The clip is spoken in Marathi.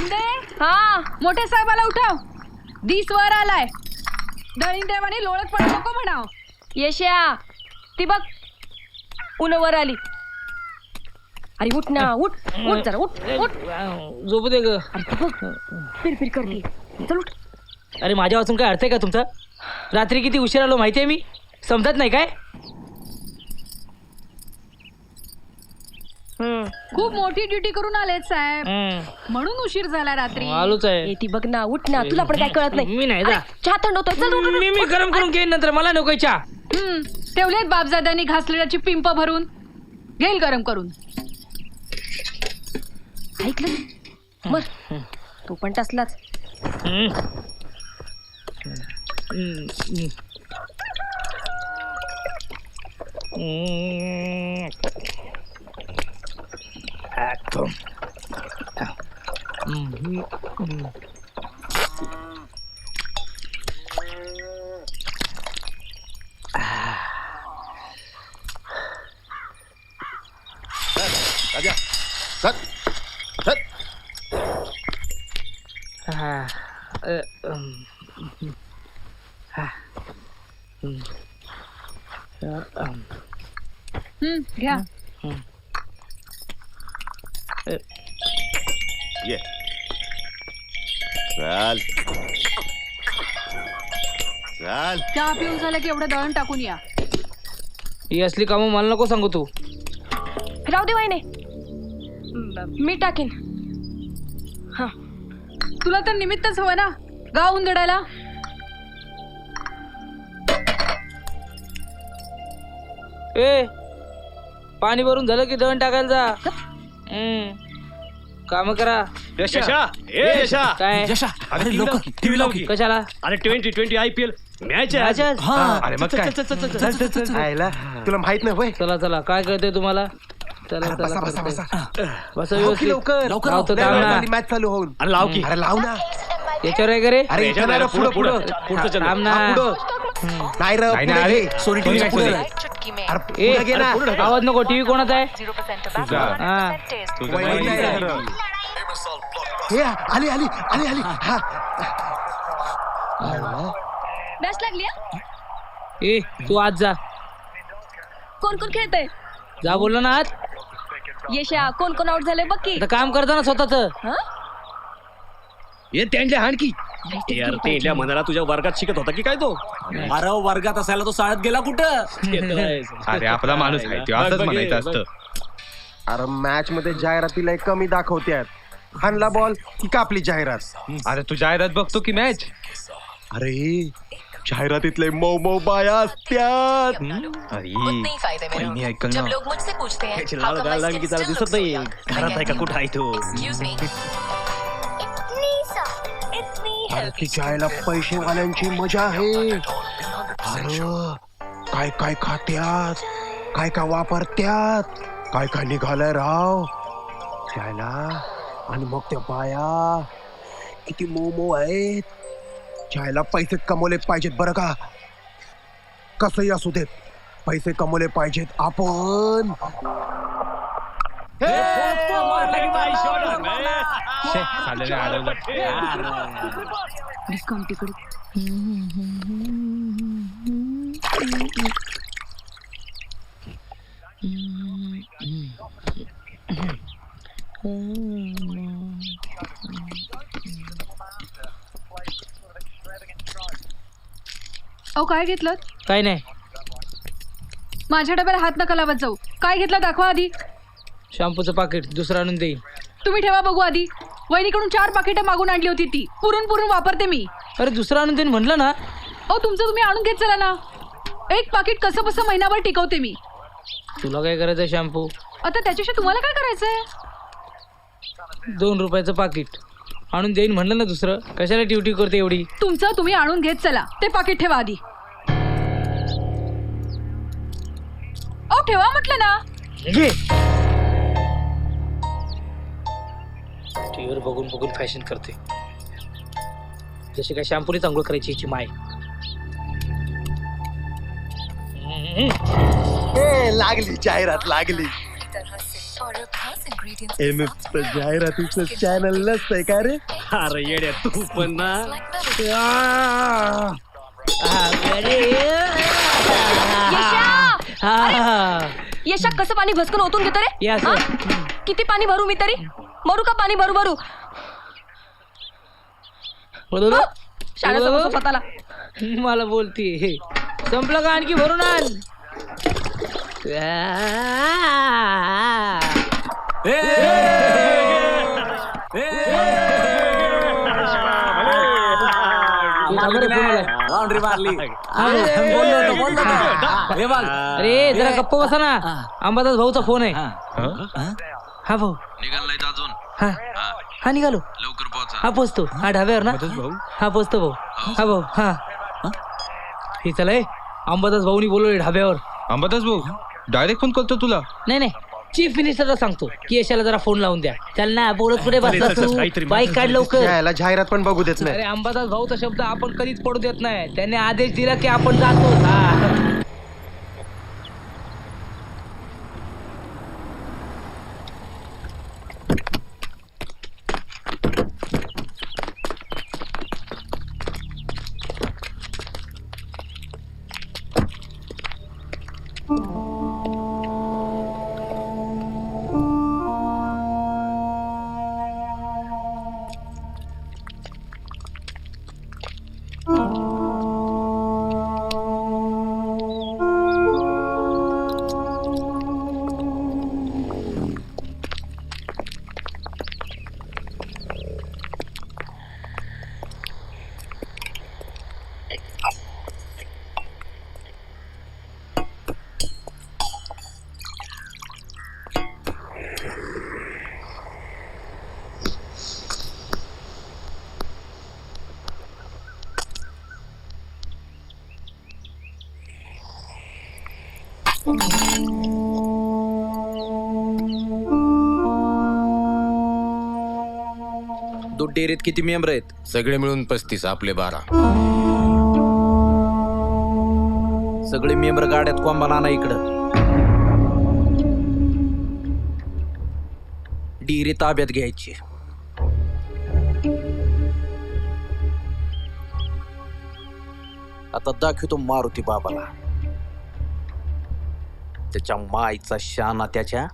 शिंदे? हा मोठ्या साहेबाला उठव. दिस वर आलाय. दळींदेवाने लोळत पडू नको म्हणाव. यशा ती बघ. उन वर आली. अरे उठ ना उठ उठ जरा उठ उठ. झोपू दे ग. अरे ती बघ करते. चल उठ. अरे माझ्या वाचून काय अर्थ आहे का तुमचा? रात्री किती उशीर आलो माहिती आहे मी? समजत नाही काय? खूप मोठी ड्युटी करून आलेत साहेब. हम्म. म्हणून उशीर झाला रात्री. आलोच ए, आहे ती बघ ना उठ ना तुला पण काय कळत नाही. मी नाही अरे, चहा थंड होतोय चल उठ, उठ, मी मी. गरम करून घेईन नंतर मला नको चहा. हम्म. ठेवलेत बापजाद्यांनी घासलेल्याची पिंप भरून घेईल गरम करून. ऐकलं मग तू पण तसलाच. हम्म. हम्म. हम्म. हम्म. आतो. हम्म. हम्म. राजा सर सर हा. अ, अम. हा. हम्म. अ, अम. हम्म घ्या ये चाल. चाल. चहा पिऊन झालं की एवढं दळण टाकून या. ही असली कामं मला नको सांगू तू. राहू दे वाईने मी टाकीन. हा. तुला तर निमित्तच हवं ना गाव उंदडायला? ए पाणी भरून झालं की दळण टाकायला जा. हम्म. काम करा. यशा. ए यशा. काय? अरे लवकर टीव्ही लाव की कशाला? अरे twenty twenty I P L match आहे आज. अरे मग काय. आयला. तुला माहीत नाही होय? चला चला. काय कळतंय तुम्हाला? चला अरे बसा चला बसा करतोय. बसा. बसा लाव की व्यवस्थित. लवकर. लावतो लय थांब वेळ ना. झाली मॅच चालू होऊन. अरे लाव की. अरे लाव ना. याच्यावर आहे का रे? अरे याच्यावर पुढं, पुढं पुढं. पुढं. पुढचं चल. थांब ना हा, पुढं. नाही रे पुढं घे. सोनी टीव्ही पुढं पुढे. अरे ए पुढं घे ना. आवाज नको टीव्ही कोणाचा आहे? हा. नाही. हे आली आली आली आली. हा. मॅच लागली ए तू आज जा. कोण कोण खेळतय? जा बोललो ना आज. यशा कोण कोण आउट झाले बघ की. काम करताना स्वतःच. हा? ये त्यांच्या हाण ते इंडिया मनाला तुझ्या वर्गात शिकत होता की काय तो? अरे वर्गात असायला तो शाळेत गेला कुठं? अरे आपला माणूस आहे. ते असंच म्हणायचं असतं. अरे मॅच मध्ये जाहिरातीला एक कमी दाखवत्यात. हाणला बॉल की कापली जाहिरात? अरे तू जाहिरात बघतो की मॅच अरे जाहिरातीतले मऊ मऊ बाया असत्यात. अरे ही फायदे में। ऐकल जब ना? लोग मुझसे पूछते हैं त्याची "How लाल गाल की दिसत नाही young?" मैं घरात आहे का? कुठं आहे तो. इतनी अरे healthy तिच्या आईला पैसेवाल्यांची मजा आहे. अरे काय काय खात्यात? काय काय वापरत्यात? काय काय निघालंय राव? त्याला आणि मग त्या बाया किती मऊ आहेत? चायला पैसे कमवले पाहिजेत बरं का? कसंही असू देत पैसे कमवले पाहिजेत आपण. शे, साल्याने अडवलं. डिस्काउंट तिकडे अहो काय घेतलं? काय नाही. माझ्या डब्याला हात नका लावत जाऊ. काय घेतलं दाखवा आधी. शॅम्पूचं पाकिट दुसरं आणून देईन. तुम्ही ठेवा बघू आधी. वहिनीकडून चार पाकिटं मागून आणली होती ती. पुरून पुरून वापरते मी. अरे दुसरं आणून देईन म्हणलं ना. अहो तुमचं तुम्ही आणून घेत चला ना. एक पाकिट कसं बसं महिनाभर टिकवते मी. तुला काय करायचं शॅम्पू? आता त्याच्याशी तुम्हाला काय करायचंय? दोन रुपयाचं पाकिट. आणून देईन म्हणलं ना दुसरं. कशाला ड्युटी करते एवढी? तुमचं तुम्ही आणून घेत चला. ते पाकिट ठेवा आधी. अहो ठेवा म्हटलं ना. घे. टीव्हीवर बघून बघून फॅशन करते. जशी काय शॅम्पूने चांगलं करायची हिची माय. हम्म. ए, लागली जाहिरात लागली. हे नुसतं जाहिरातीचं चॅनल नसतंय का रे? अरे येड्या तू पण ना. यशा! यशा कसं पाणी भसकन ओतून घेतो रे? हा? किती पाणी भरू मी तरी? मरू का पाणी भरू भरू? बरोबर स्वतःला. मला बोलती. संपलं का आणखी भरून आण? लांड्री मारली. बोललो होतो बोललो होतो. हे. बघ. अरे जरा गप्प बसा ना. अंबादास भाऊचा फोन आहे. हा. भाऊ. निघालाय अजून हा. हा निघालो. लवकर पोहोचा. हा पोचतो. हा ढाब्यावर ना? हा पोचतो भाऊ. हा भाऊ. हा. हे? चला ए, अंबादास भाऊनी बोलवले ढाब्यावर. अंबादास भाऊ डायरेक्ट फोन करतो तुला. नाही नाही. चीफ मिनिस्टरला सांगतो. की यशाला जरा फोन लावून द्या. चल ना बोलत पुढे बसला तू. बाईक काढ लवकर. यायला जाहिरात पण बघू देत अरे नाही अंबादास भाऊचा शब्द आपण कधीच पडू देत नाही. त्याने आदेश दिला की आपण जातो. हा. दूध डेअरीत किती मेंबर आहेत? सगळे मिळून पस्तीस आपले बारा. सगळे मेंबर गाड्यात कोंबाला आणा इकडं. डिरी ताब्यात घ्यायची. आता दाखवतो मारुती बाबाला. त्याच्या माईचा शाना त्याच्या.